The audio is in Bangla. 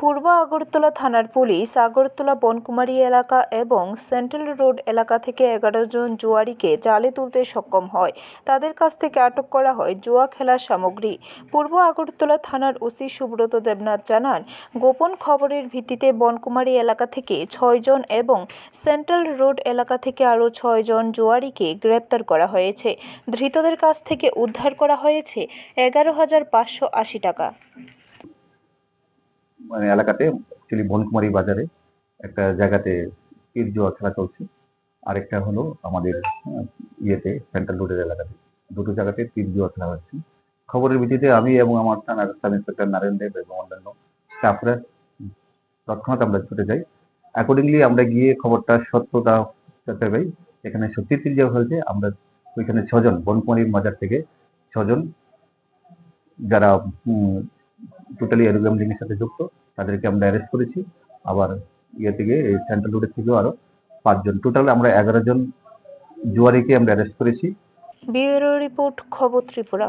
পূর্ব আগরতলা থানার পুলিশ আগরতলা বনকুমারী এলাকা এবং সেন্ট্রাল রোড এলাকা থেকে এগারো জন জুয়ারিকে জালে তুলতে সক্ষম হয়। তাদের কাছ থেকে আটক করা হয় জুয়া খেলার সামগ্রী। পূর্ব আগরতলা থানার ওসি সুব্রত দেবনাথ জানান, গোপন খবরের ভিত্তিতে বনকুমারী এলাকা থেকে ছয়জন এবং সেন্ট্রাল রোড এলাকা থেকে আরও ছয়জন জুয়ারিকে গ্রেপ্তার করা হয়েছে। ধৃতদের কাছ থেকে উদ্ধার করা হয়েছে এগারো হাজার পাঁচশো আশি টাকা। মানে এলাকাতে অ্যাকচুয়ালি বনকুমারী বাজারে একটা জায়গাতে তীর জুয়া খেলা চলছে। আরেকটা হলো আমাদের ইয়েতে সেন্ট্রাল রোডের এলাকাতে। দুটো জায়গাতে তীর জুয়া খেলা হচ্ছে। খবরের ভিত্তিতে আমি এবং আমার থানার সাব ইন্সপেক্টর নারায়ণ দেব এবং অন্যান্য স্টাফরা তৎক্ষণাৎ আমরা ছুটে যাই। অ্যাকর্ডিংলি আমরা গিয়ে খবরটা সত্যতা পেতে পাই এখানে সত্যি তীর জুয়া হয়েছে। আমরা ওইখানে ছজন বনকুমারীর মাজার থেকে ছজন, যারা টোটালি এরো লিঙ্কের সাথে যুক্ত। তাদেরকে আমরা অ্যারেস্ট করেছি। আবার ইয়ে থেকে, এই সেন্ট্রাল রোডের থেকেও আরও পাঁচজন। টোটাল আমরা এগারো জন জুয়ারিকে আমরা অ্যারেস্ট করেছি। ব্যুরো রিপোর্ট খবর ত্রিপুরা।